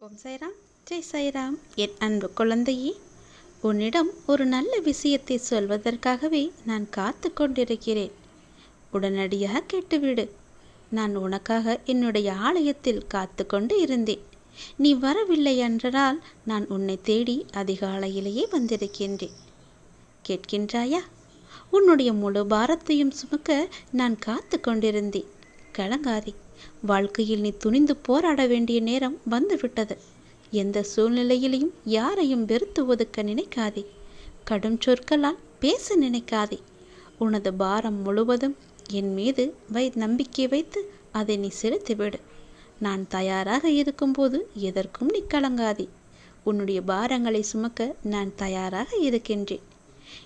ஓம் சாய்ராம் ஜெய் சாய்ராம் என் அன்பு குழந்தையே உன்னிடம் ஒரு நல்ல விஷயத்தை சொல்வதற்காகவே நான் காத்து கொண்டிருக்கிறேன். உடனடியாக கேட்டுவிடு. நான் உனக்காக என்னுடைய ஆலயத்தில் காத்து கொண்டு இருந்தேன். நீ வரவில்லை என்றால் நான் உன்னை தேடி அதிகாலையிலேயே வந்திருக்கின்றேன். கேட்கின்றாயா? உன்னுடைய முழு பாரத்தையும் சுமக்க நான் காத்து கொண்டிருந்தேன். கலங்காதே. வாழ்க்கையில் நீ துணிந்து போராட வேண்டிய நேரம் வந்துவிட்டது. எந்த சூழ்நிலையிலையும் யாரையும் வெறுத்து ஒதுக்க நினைக்காதே. கடும் சொற்களால் பேச நினைக்காதே. உனது பாரம் முழுவதும் என் மீது வை நம்பிக்கை வைத்து அதை நீ செலுத்திவிடு. நான் தயாராக இருக்கும்போது எதற்கும் நீ கலங்காதே. உன்னுடைய பாரங்களை சுமக்க நான் தயாராக இருக்கின்றேன்.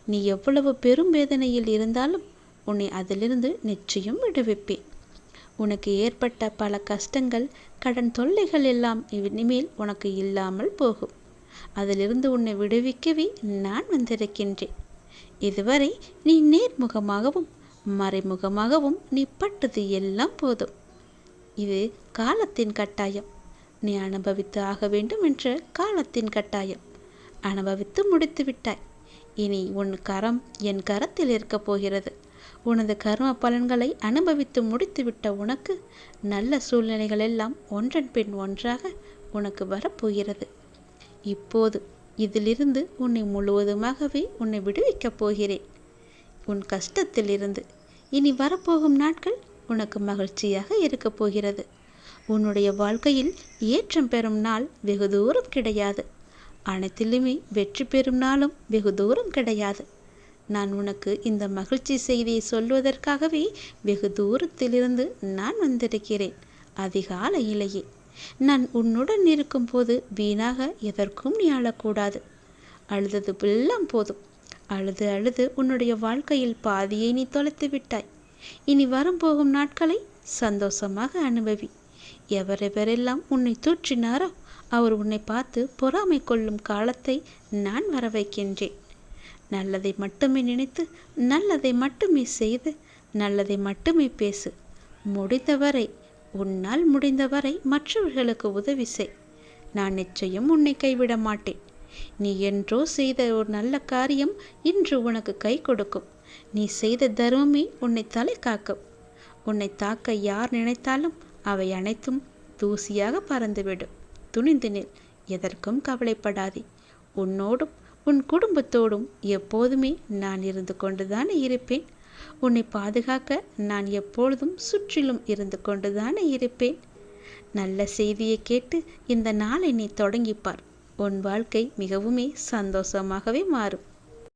நீ எவ்வளவு பெரும் வேதனையில் இருந்தாலும் உன்னை அதிலிருந்து நிச்சயம் விடுவிப்பேன். உனக்கு ஏற்பட்ட பல கஷ்டங்கள் கடன் தொல்லைகள் எல்லாம் இனிமேல் உனக்கு இல்லாமல் போகும். அதிலிருந்து உன்னை விடுவிக்கவே நான் வந்திருக்கின்றேன். இதுவரை நீ நேர்முகமாகவும் மறைமுகமாகவும் நீ பட்டது எல்லாம் போதும். இது காலத்தின் கட்டாயம். நீ அனுபவித்து ஆக வேண்டும் என்ற காலத்தின் கட்டாயம். அனுபவித்து முடித்து விட்டாய் இனி உன் கரம் என் கரத்தில் இருக்கப் போகிறது. உனது கர்ம பலன்களை அனுபவித்து முடித்துவிட்ட உனக்கு நல்ல சூழ்நிலைகள் எல்லாம் ஒன்றன் பின் ஒன்றாக உனக்கு வரப்போகிறது. இப்போது இதிலிருந்து உன்னை முழுவதுமாகவே உன்னை விடுவிக்கப் போகிறேன். உன் கஷ்டத்திலிருந்து இனி வரப்போகும் நாட்கள் உனக்கு மகிழ்ச்சியாக இருக்கப் போகிறது. உன்னுடைய வாழ்க்கையில் ஏற்றம் பெறும் நாள் வெகு தூரம் கிடையாது. அனைத்திலுமே வெற்றி பெறும் நாளும் வெகு தூரம் கிடையாது. நான் உனக்கு இந்த மகிழ்ச்சி செய்தியை சொல்வதற்காகவே வெகு தூரத்திலிருந்து நான் வந்திருக்கிறேன். அதிகாலையிலேயே. நான் உன்னுடன் இருக்கும்போது வீணாக எதற்கும் நீ அழக்கூடாது. அழுதது எல்லாம் போதும். அழுது அழுது உன்னுடைய வாழ்க்கையில் பாதியை நீ தொலைத்து விட்டாய். இனி வரப்போகும் நாட்களை சந்தோஷமாக அனுபவி. எவரெவரெல்லாம் உன்னை தூற்றினாரோ அவர் உன்னை பார்த்து பொறாமை கொள்ளும் காலத்தை நான் வர வைக்கின்றேன் நல்லதை மட்டுமே நினைத்து நல்லதை மட்டுமே செய்து நல்லதை மட்டுமே பேசு. முடிந்தவரை உன்னால் முடிந்தவரை மற்றவர்களுக்கு உதவி செய். நான் நிச்சயம் உன்னை கைவிட மாட்டேன். நீ என்றோ செய்த ஒரு நல்ல காரியம் இன்று உனக்கு கை கொடுக்கும். நீ செய்த தர்மமே உன்னை தலை காக்கும். உன்னை தாக்க யார் நினைத்தாலும் அவை அனைத்தும் தூசியாக பறந்துவிடும். துணிந்து நில். எதற்கும் கவலைப்படாதே. உன்னோடும் உன் குடும்பத்தோடும் எப்போதுமே நான் இருந்து கொண்டுதானே இருப்பேன். உன்னை பாதுகாக்க நான் எப்பொழுதும் சுற்றிலும் இருந்து கொண்டுதானே இருப்பேன். நல்ல செய்தியை கேட்டு இந்த நாளை நீ தொடங்கிப்பார். உன் வாழ்க்கை மிகவுமே சந்தோஷமாகவே மாறும்.